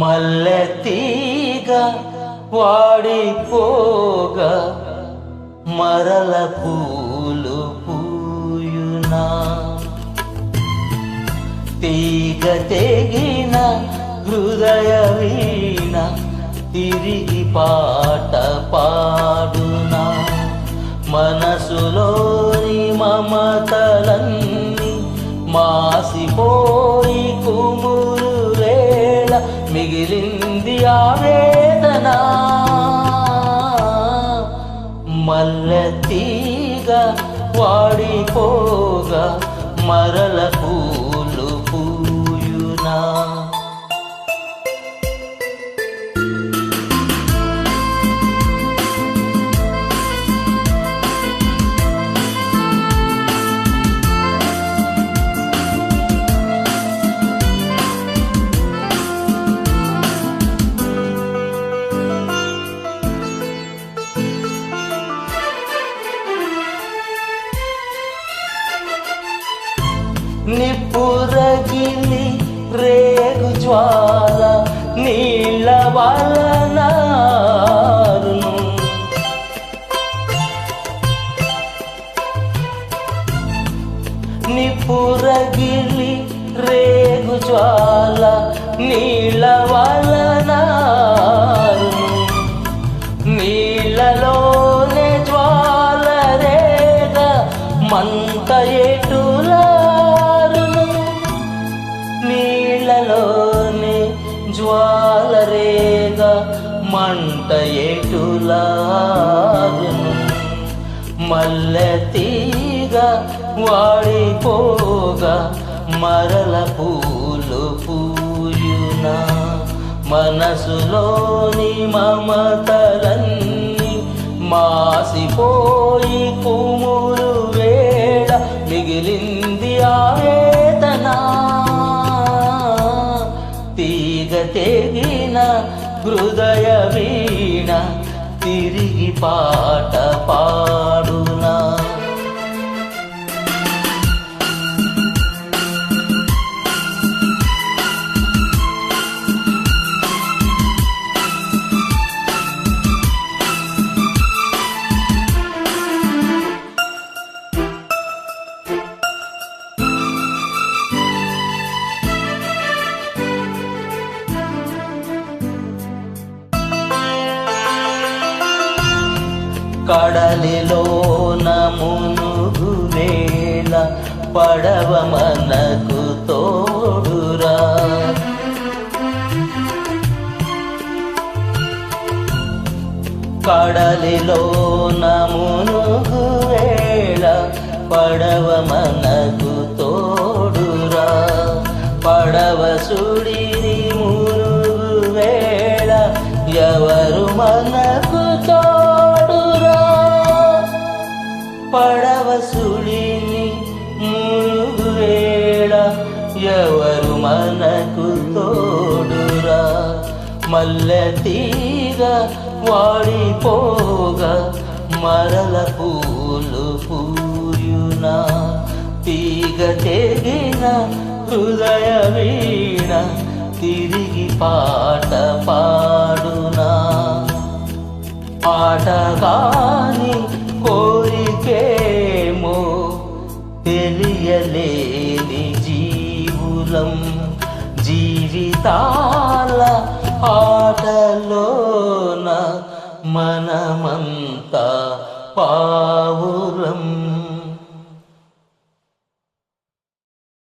మల్లెతీగ వాడిపోగా మరల పూలు పూయునా. తీగ తెగిన హృదయ వీణ తిరిగి పాట పాడునా. మనసులోని మమతలన్నీ మాసిపోయి కుమురు మిగిలింది ఆవేదన మల్లెతీగ వాడిపోగా మరల పూలు నిప్పురగిలి రేగు జ్వాల నీళ్ళ వలనారును. నిప్పురగిలి రేగు జ్వాల నీళ్ళ వలనారును. నీళ్ళలోనే జ్వాల రేగ మంత ఎటులా మంట ఎటులారును మల్లె తీగ వాడిపోగా మరల పూలు పూయునా. మనసులోని మమతలన్నీ మాసిపోయి కుమురు వేడ మిగిలింది ఆవేదన తీగ తెగి హృదయ వీణ తిరిగి పాట పాడునా. కడలిలోన మునుగు వేళ పడవ మనకు తోడురా. కడలిలోన మునుగు వేళ పడవ మనకు మల్లె తీగ వాడిపోగా మరల పూలు పూయునా. తీగ తెగిన హృదయ వీణ తిరిగి పాట పాడునా. పాట కాని కోరికేమో తెలియలేని జీవులం. జీవితా మనమంతా పావురం.